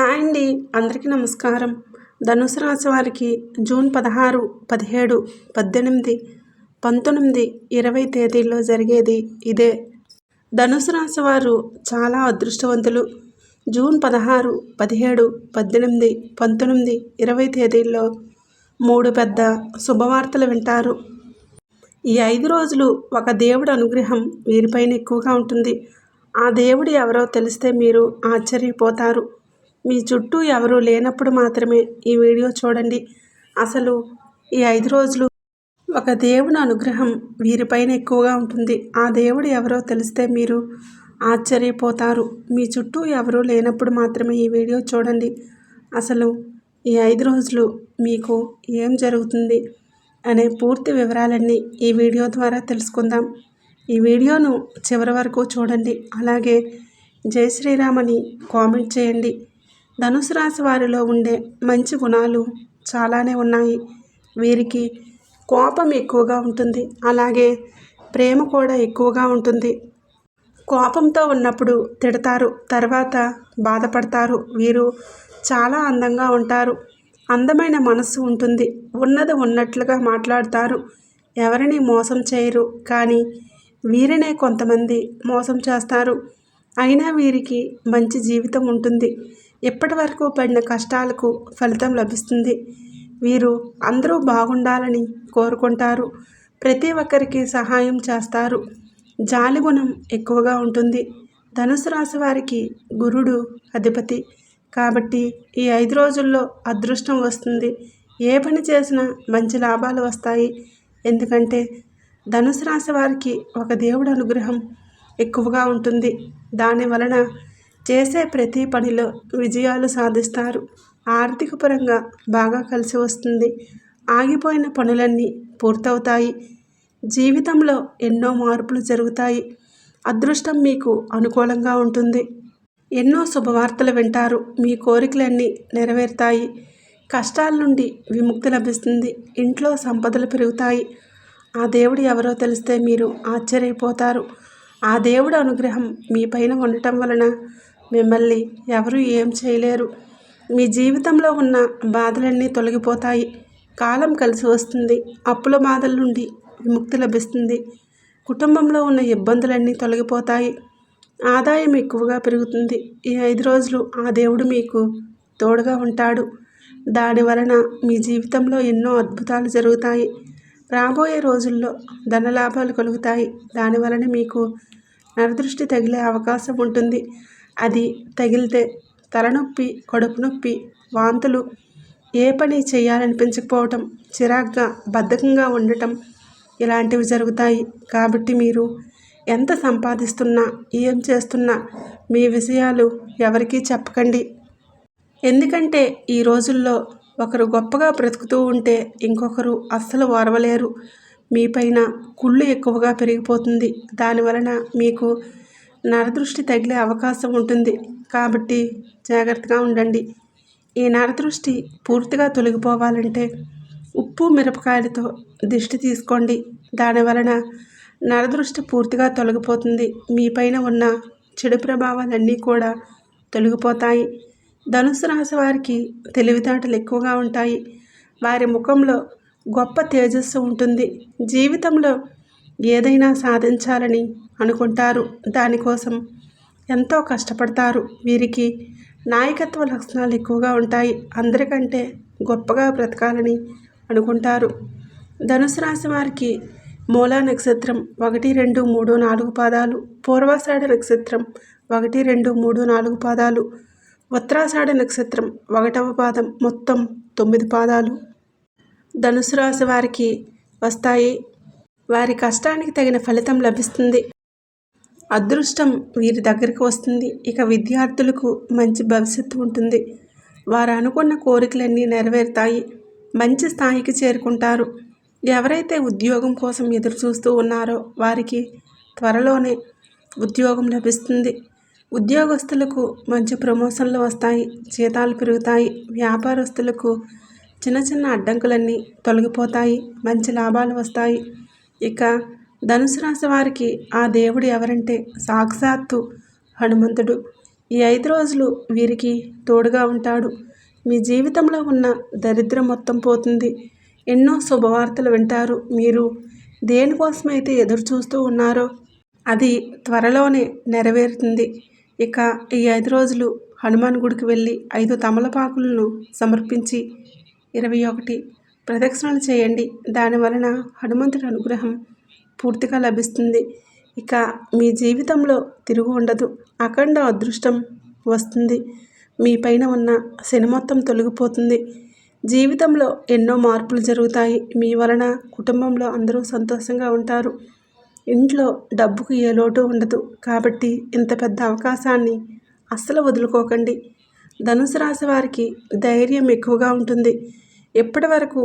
Hi అండి. అందరికీ నమస్కారం. ధనుసు రాశి వారికి జూన్ పదహారు పదిహేడు పద్దెనిమిది పంతొమ్మిది ఇరవై తేదీల్లో జరిగేది ఇదే. ధనుసు రాశి వారు చాలా అదృష్టవంతులు. జూన్ పదహారు పదిహేడు పద్దెనిమిది పంతొమ్మిది ఇరవై తేదీల్లో మూడు పెద్ద శుభవార్తలు వింటారు. ఈ ఐదు రోజులు ఒక దేవుడి అనుగ్రహం వీరిపైన ఎక్కువగా ఉంటుంది. ఆ దేవుడు ఎవరో తెలిస్తే మీరు ఆశ్చర్యపోతారు. మీ చుట్టూ ఎవరూ లేనప్పుడు మాత్రమే ఈ వీడియో చూడండి. అసలు ఈ ఐదు రోజులు ఒక దేవుని అనుగ్రహం వీరిపైన ఎక్కువగా ఉంటుంది. ఆ దేవుడు ఎవరో తెలిస్తే మీరు ఆశ్చర్యపోతారు. మీ చుట్టూ ఎవరూ లేనప్పుడు మాత్రమే ఈ వీడియో చూడండి. అసలు ఈ ఐదు రోజులు మీకు ఏం జరుగుతుంది అనే పూర్తి వివరాలన్నీ ఈ వీడియో ద్వారా తెలుసుకుందాం. ఈ వీడియోను చివరి వరకు చూడండి. అలాగే జై శ్రీరామ్ అని కామెంట్ చేయండి. ధనుసు రాశి వారిలో ఉండే మంచి గుణాలు చాలానే ఉన్నాయి. వీరికి కోపం ఎక్కువగా ఉంటుంది. అలాగే ప్రేమ కూడా ఎక్కువగా ఉంటుంది. కోపంతో ఉన్నప్పుడు తిడతారు. తర్వాత బాధపడతారు. వీరు చాలా అందంగా ఉంటారు. అందమైన మనసు ఉంటుంది. ఉన్నది ఉన్నట్లుగా మాట్లాడతారు. ఎవరిని మోసం చేయరు. కానీ వీరినే కొంతమంది మోసం చేస్తారు. అయినా వీరికి మంచి జీవితం ఉంటుంది. ఇప్పటి వరకు పడిన కష్టాలకు ఫలితం లభిస్తుంది. వీరు అందరూ బాగుండాలని కోరుకుంటారు. ప్రతి ఒక్కరికి సహాయం చేస్తారు. జాలిగుణం ఎక్కువగా ఉంటుంది. ధనుసు రాశి వారికి గురుడు అధిపతి. కాబట్టి ఈ ఐదు రోజుల్లో అదృష్టం వస్తుంది. ఏ పని చేసినా మంచి లాభాలు వస్తాయి. ఎందుకంటే ధనుసు రాశి వారికి ఒక దేవుడు అనుగ్రహం ఎక్కువగా ఉంటుంది. దాని వలన చేసే ప్రతి పనిలో విజయాలు సాధిస్తారు. ఆర్థిక పరంగా బాగా కలిసి వస్తుంది. ఆగిపోయిన పనులన్నీ పూర్తవుతాయి. జీవితంలో ఎన్నో మార్పులు జరుగుతాయి. అదృష్టం మీకు అనుకూలంగా ఉంటుంది. ఎన్నో శుభవార్తలు వింటారు. మీ కోరికలన్నీ నెరవేరుతాయి. కష్టాల నుండి విముక్తి లభిస్తుంది. ఇంట్లో సంపదలు పెరుగుతాయి. ఆ దేవుడు ఎవరో తెలిస్తే మీరు ఆశ్చర్యపోతారు. ఆ దేవుడు అనుగ్రహం మీ పైన ఉండటం వలన మిమ్మల్ని ఎవరూ ఏం చేయలేరు. మీ జీవితంలో ఉన్న బాధలన్నీ తొలగిపోతాయి. కాలం కలిసి వస్తుంది. అప్పుల బాధల నుండి విముక్తి లభిస్తుంది. కుటుంబంలో ఉన్న ఇబ్బందులన్నీ తొలగిపోతాయి. ఆదాయం ఎక్కువగా పెరుగుతుంది. ఈ ఐదు రోజులు ఆ దేవుడు మీకు తోడుగా ఉంటాడు. దాని వలన మీ జీవితంలో ఎన్నో అద్భుతాలు జరుగుతాయి. రాబోయే రోజుల్లో ధనలాభాలు కలుగుతాయి. దాని వలన మీకు నరదృష్టి తగిలే అవకాశం ఉంటుంది. అది తగిలితే తలనొప్పి కడుపు నొప్పి వాంతులు ఏ పని చేయాలనిపించకపోవటం చిరాగ్గా బద్ధకంగా ఉండటం ఇలాంటివి జరుగుతాయి. కాబట్టి మీరు ఎంత సంపాదిస్తున్నా ఏం చేస్తున్నా మీ విషయాలు ఎవరికీ చెప్పకండి. ఎందుకంటే ఈ రోజుల్లో ఒకరు గొప్పగా బ్రతుకుతూ ఉంటే ఇంకొకరు అస్సలు ఓర్వలేరు మీపైన కుళ్ళు ఎక్కువగా పెరిగిపోతుంది. దానివలన మీకు నరదృష్టి తగిలే అవకాశం ఉంటుంది. కాబట్టి జాగ్రత్తగా ఉండండి. ఈ నరదృష్టి పూర్తిగా తొలగిపోవాలంటే ఉప్పు మిరపకాయలతో దిష్టి తీసుకోండి. దానివలన నరదృష్టి పూర్తిగా తొలగిపోతుంది. మీపైన ఉన్న చెడు ప్రభావాలన్నీ కూడా తొలగిపోతాయి. ధనుసు రాశి వారికి తెలివితేటలు ఎక్కువగా ఉంటాయి. వారి ముఖంలో గొప్ప తేజస్సు ఉంటుంది. జీవితంలో ఏదైనా సాధించాలని అనుకుంటారు. దానికోసం ఎంతో కష్టపడతారు. వీరికి నాయకత్వ లక్షణాలు ఎక్కువగా ఉంటాయి. అందరికంటే గొప్పగా బ్రతకాలని అనుకుంటారు. ధనుసు రాశి వారికి మూలా నక్షత్రం ఒకటి రెండు మూడు నాలుగు పాదాలు. పూర్వాషాఢ నక్షత్రం ఒకటి రెండు మూడు నాలుగు పాదాలు. ఉత్తరాషాఢ నక్షత్రం ఒకటవ పాదం మొత్తం తొమ్మిది పాదాలు. ధనుసు రాశి వారికి వస్తాయి. వారి కష్టానికి తగిన ఫలితం లభిస్తుంది. అదృష్టం వీరి దగ్గరికి వస్తుంది. ఇక విద్యార్థులకు మంచి భవిష్యత్తు ఉంటుంది. వారు అనుకున్న కోరికలన్నీ నెరవేరుతాయి. మంచి స్థాయికి చేరుకుంటారు. ఎవరైతే ఉద్యోగం కోసం ఎదురు చూస్తూ ఉన్నారో వారికి త్వరలోనే ఉద్యోగం లభిస్తుంది. ఉద్యోగస్తులకు మంచి ప్రమోషన్లు వస్తాయి. జీతాలు పెరుగుతాయి. వ్యాపారస్తులకు చిన్న చిన్న అడ్డంకులన్నీ తొలగిపోతాయి. మంచి లాభాలు వస్తాయి. ఇక ధనుసు రాశి వారికి ఆ దేవుడు ఎవరంటే సాక్షాత్తు హనుమంతుడు. ఈ ఐదు రోజులు వీరికి తోడుగా ఉంటాడు. మీ జీవితంలో ఉన్న దరిద్రం మొత్తం పోతుంది. ఎన్నో శుభవార్తలు వింటారు. మీరు దేనికోసమైతే ఎదురు చూస్తూ ఉన్నారో అది త్వరలోనే నెరవేరుతుంది. ఇక ఈ ఐదు రోజులు హనుమాన్ గుడికి వెళ్ళి ఐదు తమలపాకులను సమర్పించి ఇరవై ఒకటి ప్రదక్షిణలు చేయండి. దాని వలన హనుమంతుడి అనుగ్రహం పూర్తిగా లభిస్తుంది. ఇక మీ జీవితంలో తిరుగు ఉండదు. అఖండ అదృష్టం వస్తుంది. మీ పైన ఉన్న శని మొత్తం తొలగిపోతుంది. జీవితంలో ఎన్నో మార్పులు జరుగుతాయి. మీ వలన కుటుంబంలో అందరూ సంతోషంగా ఉంటారు. ఇంట్లో డబ్బుకు ఏ లోటు ఉండదు. కాబట్టి ఇంత పెద్ద అవకాశాన్ని అస్సలు వదులుకోకండి. ధనుసు రాశి వారికి ధైర్యం ఎక్కువగా ఉంటుంది. ఎప్పటి వరకు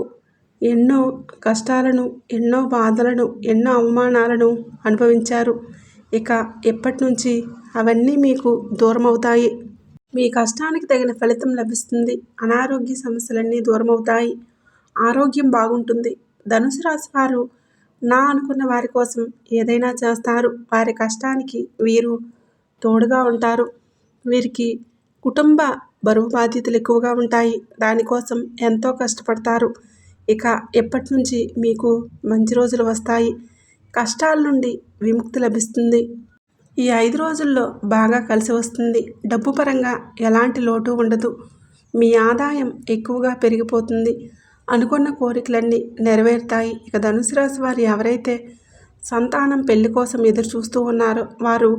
ఎన్నో కష్టాలను ఎన్నో బాధలను ఎన్నో అవమానాలను అనుభవించారు? ఇక ఎప్పటి నుంచి అవన్నీ మీకు దూరం అవుతాయి మీ కష్టానికి తగిన ఫలితం లభిస్తుంది. అనారోగ్య సమస్యలన్నీ దూరం అవుతాయి ఆరోగ్యం బాగుంటుంది. ధనుసు రాశి వారు నా అనుకున్న వారి కోసం ఏదైనా చేస్తారు. వారి కష్టానికి వీరు తోడుగా ఉంటారు. వీరికి కుటుంబ బరువు బాధ్యతలు ఎక్కువగా ఉంటాయి. దానికోసం ఎంతో కష్టపడతారు. ఇక ఎప్పటి నుంచి మీకు మంచి రోజులు వస్తాయి? కష్టాల నుండి విముక్తి లభిస్తుంది. ఈ ఐదు రోజుల్లో బాగా కలిసి వస్తుంది. డబ్బు పరంగా ఎలాంటి లోటు ఉండదు. మీ ఆదాయం ఎక్కువగా పెరిగిపోతుంది. అనుకున్న కోరికలన్నీ నెరవేరుతాయి. ఇక ధనుసు రాశి వారు ఎవరైతే సంతానం పెళ్ళి కోసం ఎదురు చూస్తూ ఉన్నారో వారు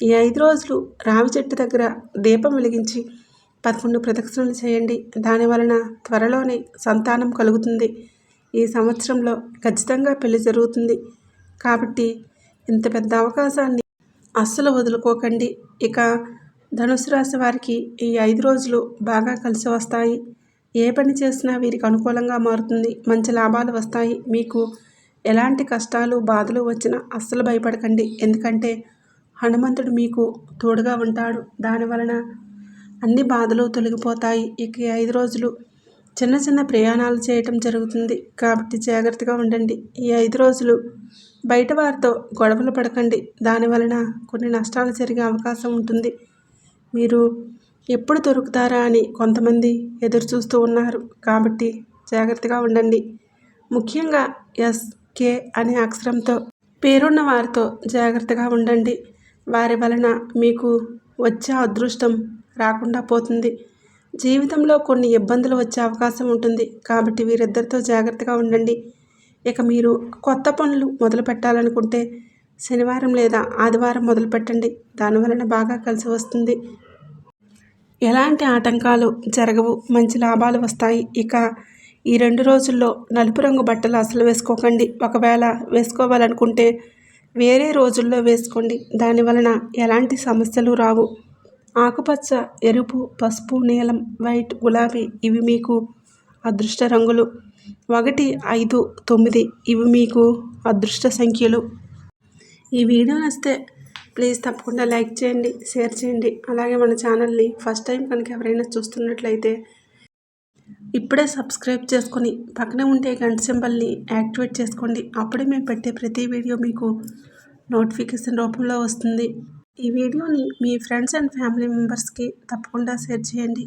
ఈ ఐదు రోజులు రావి చెట్టు దగ్గర దీపం వెలిగించి పదకొండు ప్రదక్షిణలు చేయండి. దాని వలన త్వరలోనే సంతానం కలుగుతుంది. ఈ సంవత్సరంలో ఖచ్చితంగా పెళ్ళి జరుగుతుంది. కాబట్టి ఇంత పెద్ద అవకాశాన్ని అస్సలు వదులుకోకండి. ఇక ధనుసు రాశి వారికి ఈ ఐదు రోజులు బాగా కలిసి వస్తాయి. ఏ పని చేసినా వీరికి అనుకూలంగా మారుతుంది. మంచి లాభాలు వస్తాయి. మీకు ఎలాంటి కష్టాలు బాధలు వచ్చినా అస్సలు భయపడకండి. ఎందుకంటే హనుమంతుడు మీకు తోడుగా ఉంటాడు. దానివలన అన్ని బాధలు తొలగిపోతాయి. ఇక ఐదు రోజులు చిన్న చిన్న ప్రయాణాలు చేయటం జరుగుతుంది. కాబట్టి జాగ్రత్తగా ఉండండి. ఈ ఐదు రోజులు బయట వారితో గొడవలు పడకండి. దానివలన కొన్ని నష్టాలు జరిగే అవకాశం ఉంటుంది. మీరు ఎప్పుడు దొరుకుతారా అని కొంతమంది ఎదురు చూస్తూ ఉన్నారు. కాబట్టి జాగ్రత్తగా ఉండండి. ముఖ్యంగా ఎస్కే అనే అక్షరంతో పేరున్న వారితో జాగ్రత్తగా ఉండండి. వారి వలన మీకు వచ్చే అదృష్టం రాకుండా పోతుంది. జీవితంలో కొన్ని ఇబ్బందులు వచ్చే అవకాశం ఉంటుంది. కాబట్టి వీరిద్దరితో జాగ్రత్తగా ఉండండి. ఇక మీరు కొత్త పనులు మొదలు పెట్టాలనుకుంటే శనివారం లేదా ఆదివారం మొదలు పెట్టండి. దానివలన బాగా కలిసి వస్తుంది. ఎలాంటి ఆటంకాలు జరగవు. మంచి లాభాలు వస్తాయి. ఇక ఈ రెండు రోజుల్లో నలుపు రంగు బట్టలు అసలు వేసుకోకండి. ఒకవేళ వేసుకోవాలనుకుంటే వేరే రోజుల్లో వేసుకోండి. దాని వలన ఎలాంటి సమస్యలు రావు. ఆకుపచ్చ ఎరుపు పసుపు నీలం వైట్ గులాబీ ఇవి మీకు అదృష్ట రంగులు. ఒకటి ఐదు తొమ్మిది ఇవి మీకు అదృష్ట సంఖ్యలు. ఈ వీడియో నచ్చితే ప్లీజ్ తప్పకుండా లైక్ చేయండి షేర్ చేయండి. అలాగే మన ఛానల్ని ఫస్ట్ టైం కనుక ఎవరైనా చూస్తున్నట్లయితే ఇప్పుడే సబ్స్క్రైబ్ చేసుకొని పక్కనే ఉండే గంట సింబల్ని యాక్టివేట్ చేసుకోండి. అప్పుడే మేము పెట్టే ప్రతి వీడియో మీకు నోటిఫికేషన్ రూపంలో వస్తుంది. ఈ వీడియోని మీ ఫ్రెండ్స్ అండ్ ఫ్యామిలీ మెంబర్స్కి తప్పకుండా షేర్ చేయండి.